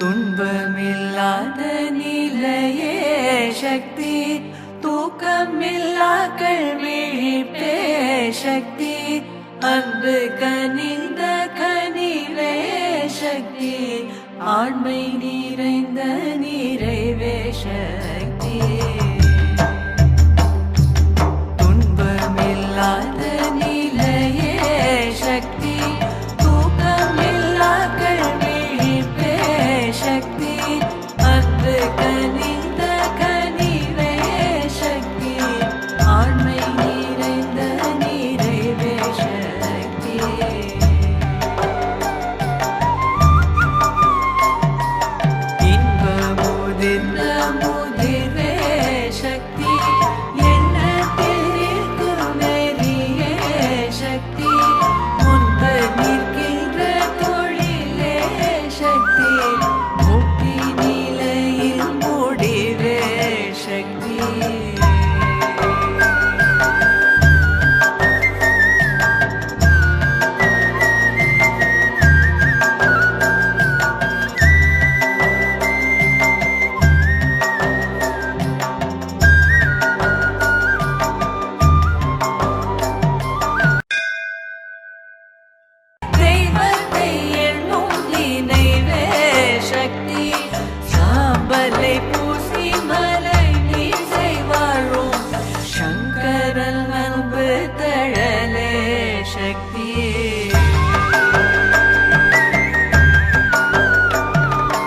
துன்பமில்லாத நிலையே சக்தி தூக்கமில்லா கல்விழிப்பே சக்தி அன்பு கனிந்த கனிவே சக்தி ஆண்மை நிறைந்த சங்கரல் நம்பு தழலே சக்தியே